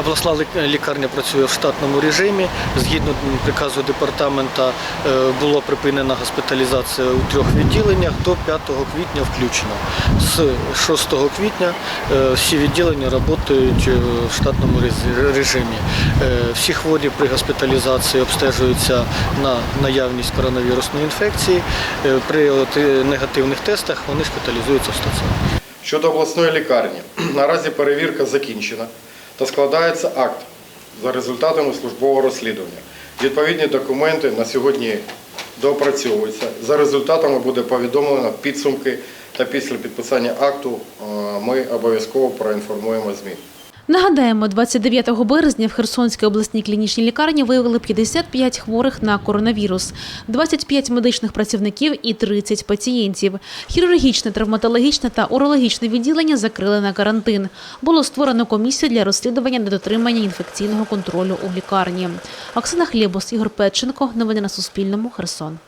обласна лікарня працює в штатному режимі. Згідно приказу департамента е, було припинена госпіталізація у трьох відділеннях до 5 квітня включно. З 6 квітня е, всі відділення працюють е, в штатному режимі. Всі хворі при госпіталізації обстежуються на наявність коронавірусної інфекції. При негативних тестах вони шпиталізуються в стаціонар. Щодо обласної лікарні, наразі перевірка закінчена та складається акт за результатами службового розслідування. Відповідні документи на сьогодні доопрацьовуються. За результатами буде повідомлено підсумки та після підписання акту ми обов'язково проінформуємо ЗМІ. Нагадаємо, 29 березня в Херсонській обласній клінічній лікарні виявили 55 хворих на коронавірус, 25 медичних працівників і 30 пацієнтів. Хірургічне, травматологічне та урологічне відділення закрили на карантин. Було створено комісію для розслідування недотримання інфекційного контролю у лікарні. Оксана Хлєбус, Ігор Петченко. Новини на Суспільному. Херсон.